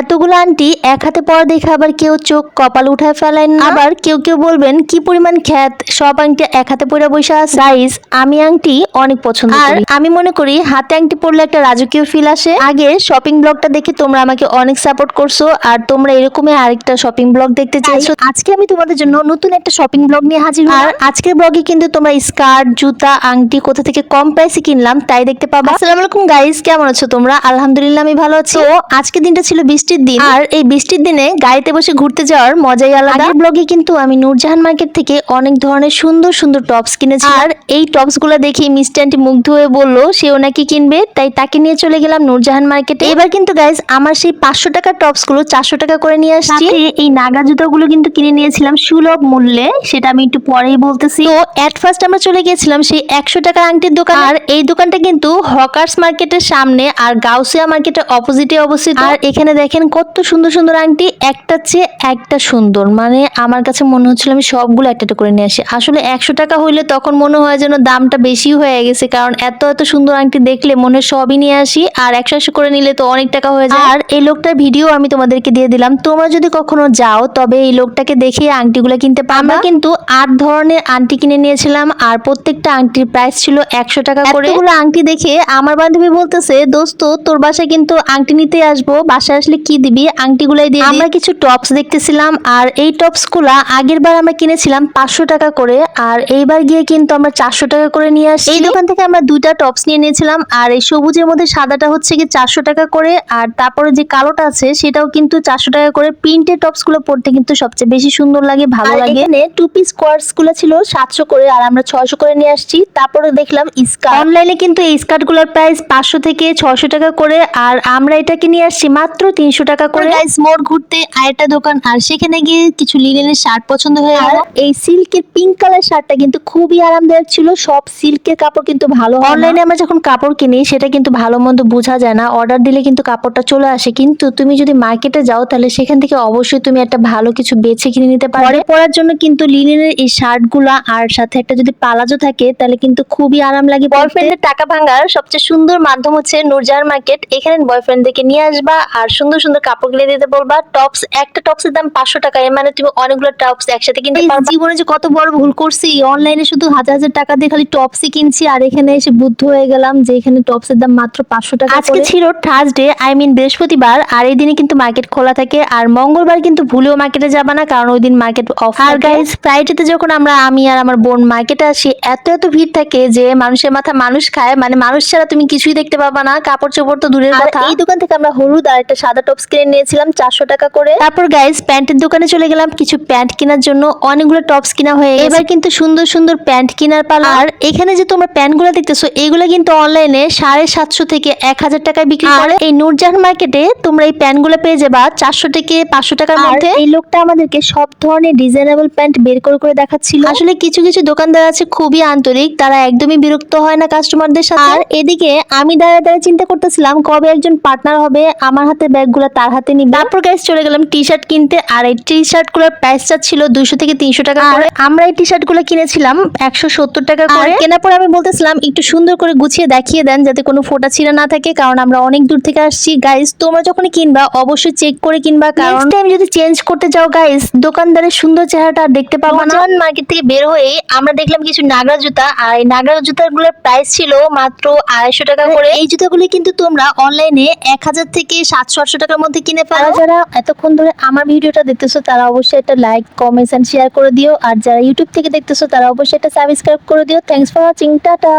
এতগুলো আন্টি এক হাতে পড়া দেখে আবার কেউ চোখ কপাল উঠায় ফেলেন না। আবার কেউ কেউ বলবেন কি পরিমাণ খ্যাত সব আংটি এক হাতে পড়ে বসে আছে। গাইস আমি আংটি অনেক পছন্দ করি। আমি মনে করি হাতে আংটি পরলে একটা রাজকীয় ফিল আসে। আগে শপিং ব্লগটা দেখে তোমরা আমাকে অনেক সাপোর্ট করছ আর তোমরা এরকমই আরেকটা শপিং ব্লগ দেখতে চাইছো আজকে আমি তোমাদের জন্য নতুন একটা শপিং ব্লগ নিয়ে হাজির আর আজকের ব্লগে কিন্তু তোমরা স্কার্ট জুতা আংটি কোথা থেকে কম প্রাইসে কিনলাম তাই দেখতে পাবা। আসসালামু আলাইকুম গাইস কেমন আছো তোমরা? আলহামদুলিল্লাহ আমি ভালো আছি। তো আজকের দিনটা ছিল বৃষ্টির দিন। আর এই বৃষ্টির দিনে গাড়িতে বসে ঘুরতে যাওয়ার মজাই আলাদা। আগের ব্লগে কিন্তু আমি নূরজাহান মার্কেট থেকে অনেক ধরনের সুন্দর সুন্দর টপস কিনেছি আর এই টপসগুলো দেখে মিষ্টি আন্টি মুগ্ধ হয়ে বলল সেও নাকি কিনবে? তাই তাকে নিয়ে চলে গেলাম নূরজাহান মার্কেটে। এবার কিন্তু গাইজ আমার সেই পাঁচশো টাকার টপসগুলো চারশো টাকা করে নিয়ে আসছি। এই নাগা জুতোগুলো কিন্তু কিনে নিয়েছিলাম সুলভ মূল্যে সেটা আমি একটু পরেই বলতেছি। তো এট ফার্স্ট আমরা চলে গিয়েছিলাম সেই একশো টাকার আংটির দোকান। আর এই দোকানটা কিন্তু হকার্স মার্কেটের সামনে আর গাউসিয়া মার্কেটের অপোজিটে অবস্থিত। আর এখানে দেখেন কত সুন্দর সুন্দর আংটি, একটা চেয়ে একটা সুন্দর। মানে আমার কাছে মনে হচ্ছিল আমি সবগুলো একটা করে নিয়ে আসি। আসলে একশো টাকা হইলে তখন মনে হয় যেন দামটা বেশি হয়ে গেছে, কারণ এত এত সুন্দর আংটি দেখলে মনে সবই নিয়ে আসি, আর একশো একশো করে নিলে তো অনেক টাকা হয়ে যায়। আর এই লোকটার ভিডিও আমি তোমাদেরকে দিয়ে দিলাম। তোমরা যদি কখনো যাও, তবে এই লোকটাকে দেখে আংটিগুলো কিনতে পারবে। আমরা কিন্তু আট ধরনের আংটি কিনে নিয়েছিলাম, আর প্রত্যেকটা আংটির প্রাইস ছিল একশো টাকা করে। এতগুলো আংটি দেখে আমার বান্ধবী বলতেছে, দোস্ত, তোর বাসায় কিন্তু আংটি নিতে আসব, বাসায় আসলে কি দিবি? আংটিগুলাই দিয়ে আমরা কিছু টপস দেখতেছিলাম আর এই টপসগুলা আগের বার আমরা কিনেছিলাম পাঁচশো টাকা করে আর এইবার গিয়ে কিন্তু আমরা চারশো টাকা করে নিয়ে আসি এই দোকান থেকে আমরা দুইটা টপস নিয়ে নিয়েছিলাম আর এই সবুজের মধ্যে সাদাটা হচ্ছে কি চারশো টাকা করে আর তারপরে যে কালোটা আছে সেটাও কিন্তু চারশো টাকা করে। প্রিন্টের টপসগুলো পড়তে কিন্তু সবচেয়ে বেশি সুন্দর লাগে ভালো লাগে। এখানে টু পিস কোয়ার্সগুলো ছিল সাতশো করে আর আমরা ছয়শো করে নিয়ে আসছি। তারপরে দেখলাম স্কার্ট অনলাইনে কিন্তু এই স্কার্টগুলোর প্রাইস পাঁচশো থেকে ছয়শো টাকা করে আর আমরা এটাকে নিয়ে আসছি মাত্র তিনশো টাকা করে। গাইস মোড় ঘুরতে আরেকটা দোকান আর সেখানে গিয়ে কিছু লিনেনের শার্ট পছন্দ হয়ে গেল। এই সিল্কের পিঙ্ক কালার শার্টটা কিন্তু খুবই আরামদায়ক ছিল। সব সিল্কের কাপড় কিন্তু ভালো অনলাইনে আমরা যখন কাপড় কিনি সেটা কিন্তু ভালো মন্দ বোঝা যায় না। অর্ডার দিলে কিন্তু কাপড়টা চলে আসে। কিন্তু তুমি যদি মার্কেটে যাও তাহলে সেখান থেকে অবশ্যই তুমি একটা ভালো কিছু বেছে কিনে নিতে পারবে। পরার জন্য কিন্তু লিনেনের এই শার্টগুলা আর সাথে একটা যদি পালাজো থাকে তাহলে কিন্তু খুবই আরাম লাগে বয়ফ্রেন্ডের টাকা ভাঙার সবচেয়ে সুন্দর মাধ্যম হচ্ছে নুরজাহার মার্কেট এখানে বয়ফ্রেন্ডদেরকে নিয়ে আসবা আর সুন্দর সুন্দর কাপড় কিনে দিতে বলবা। টপস একটা টপসের দাম পাঁচশো টাকা এর মানে তুমি অনেকগুলো টপস একসাথে কিনতে পারবা। জীবনে যে কত বড় ভুল করছি অনলাইনে শুধু হাজার হাজার টাকা দিয়ে খালি টপসই কিনছি আর এখানে এসে বুদ্ধ হয়ে গেলাম যে এখানে টপসের দাম মাত্র পাঁচশো টাকা আজকে ছিল থার্সডে আই মিন বৃহস্পতিবার আর এই দিনে কিন্তু মার্কেট খোলা থাকে আর মঙ্গলবার কিন্তু ভুলেও মার্কেটে যাবা না কারণ ওই দিন মার্কেট অফ আর গাইজ ফ্রাইডেতে যখন আমরা আমি আর আমার বোন মার্কেটে আসি এত এত ভিড় থাকে যে মানুষের মাথা মানুষ খায় মানে মানুষ ছাড়া তুমি কিছুই দেখতে পাবা না কাপড় চোপড় তো দূরের কথা। এই দোকান থেকে আমরা হলুদ আর একটা সাদা টপস কিনে নিয়েছিলাম চারশো টাকা করে। তারপর গাইজ প্যান্টের দোকানে চলে গেলাম কিছু প্যান্ট কেনার জন্য অনেকগুলো টপস কিনা হয়ে এবার কিন্তু সুন্দর সুন্দর প্যান্ট কেনার পালা। আর এখানে যে তোমরা প্যান্ট প্যান্টগুলো দেখতেছো এগুলো কিন্তু অনলাইনে সাড়ে সাতশো থেকে এক হাজার টাকায় বিক্রি করে। এই নূরজাহান মার্কেটে তোমরা এই প্যান্ট প্যান্টগুলো পেয়ে যাবা চারশো থেকে পাঁচশো টাকার মধ্যে। এই লোকটা আমাদেরকে সব ধরনের ডিজাইনেবল প্যান্ট বের করে করে দেখাচ্ছিল। আসলে কিছু কিছু দোকানদার আছে খুবই আন্তরিক তারা একদমই বিরক্ত হয় না কাস্টমারদের সাথে। আর এদিকে আমি দাঁড়ায় দাঁড়ায় চিন্তা করতেছিলাম কবে একজন পার্টনার হবে আমার হাতে ব্যাগগুলো তার হাতে নিবে। তারপর গাইস চলে গেলাম টি শার্ট কিনতে। আর এই টি শার্টগুলোর প্রাইসটা ছিল দুইশো থেকে তিনশো টাকা করে। আমরা এই টি শার্টগুলো কিনেছিলাম একশো সত্তর টাকা করে। কেনার পর আমি বলতেছিলাম একটু সুন্দর করে গুছিয়ে দেখিয়ে দেন যাতে কোনো ফোটা ছিঁড়া না থাকে কারণ আমরা অনেক দূর থেকে আসছি। গাইস তোমরা যখন কিনবা অবশ্যই চেক করে কিনবা কারণ টাইম যদি চেঞ্জ করতে যাও গাইস দোকানদারের সুন্দর চেহারাটা দেখতে পাবো না। মার্কেট থেকে বের হয়ে আমরা দেখলাম কিছু নাগরা জুতা আর এই নাগরা জুতাগুলোর প্রাইস ছিল মাত্র আড়াইশো টাকা করে। এই জুতাগুলি কিন্তু তোমরা অনলাইনে এক হাজার থেকে সাতশো আটশো টাকার মধ্যে কিনে ফেলো। যারা এতক্ষণ ধরে আমার ভিডিওটা দেখতেছো তারা অবশ্যই একটা লাইক কমেন্টস এন্ড শেয়ার করে দিও। আর যারা ইউটিউব থেকে দেখতেছো তারা অবশ্যই একটা সাবস্ক্রাইব করে দিও। Thanks for watching tata!